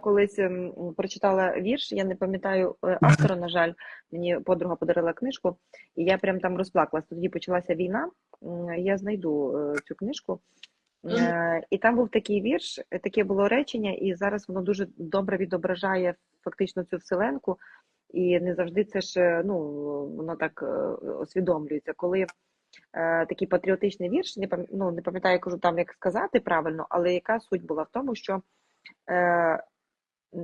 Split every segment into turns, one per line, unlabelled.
колись ем, прочитала вірш, я не пам'ятаю е, автора, на жаль, мені подруга подарила книжку, і я прям там розплакалась. Тоді почалася війна. Я знайду е, цю книжку. Е, І там був такий вірш, таке було речення, і зараз воно дуже добре відображає фактично цю вселенку. І не завжди це ж ну воно так усвідомлюється. Коли е, такий патріотичний вірш, не ну, не пам'ятаю, кажу там, як сказати правильно, але яка суть була в тому, що е,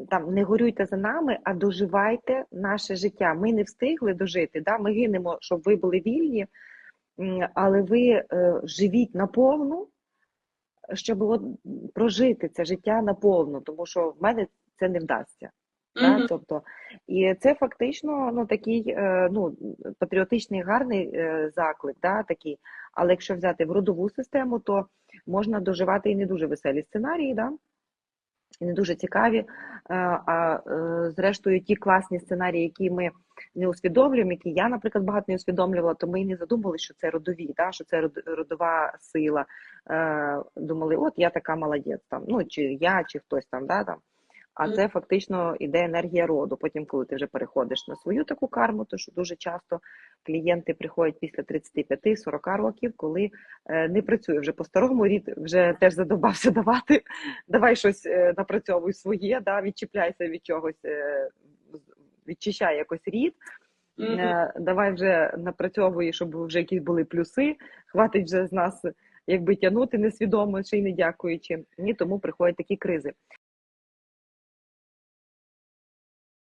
там не горюйте за нами, а доживайте наше життя. Ми не встигли дожити. Да? Ми гинемо, щоб ви були вільні, але ви е, живіть наповну, щоб от прожити це життя наповну, тому що в мене це не вдасться. Да?
Мгм.
Тобто, і це фактично ну, такий е, ну, патріотичний гарний е, заклик, да, такий. Але якщо взяти в родову систему, то можна доживати і не дуже веселі сценарії, да? І не дуже цікаві. Е, А е, зрештою, ті класні сценарії, які ми не усвідомлюємо, які я, наприклад, багато не усвідомлювала, то ми і не задумували, що це родові, да? що це родова сила. Е, Думали, от я така молодець, там, ну чи я, чи хтось там, да, там. А це фактично іде енергія роду. Потім, коли ти вже переходиш на свою таку карму, то що дуже часто клієнти приходять після 35-40 років, коли е, не працює вже по-старому, рід вже теж задобався давати. Давай щось е, напрацьовуй своє, да, відчіпляйся від чогось, е, відчищай якось рід. Е, Давай вже напрацьовуй, щоб вже якісь були плюси. Хватить вже з нас якби тягнути несвідомо, ще й не дякуючи. І тому приходять такі кризи.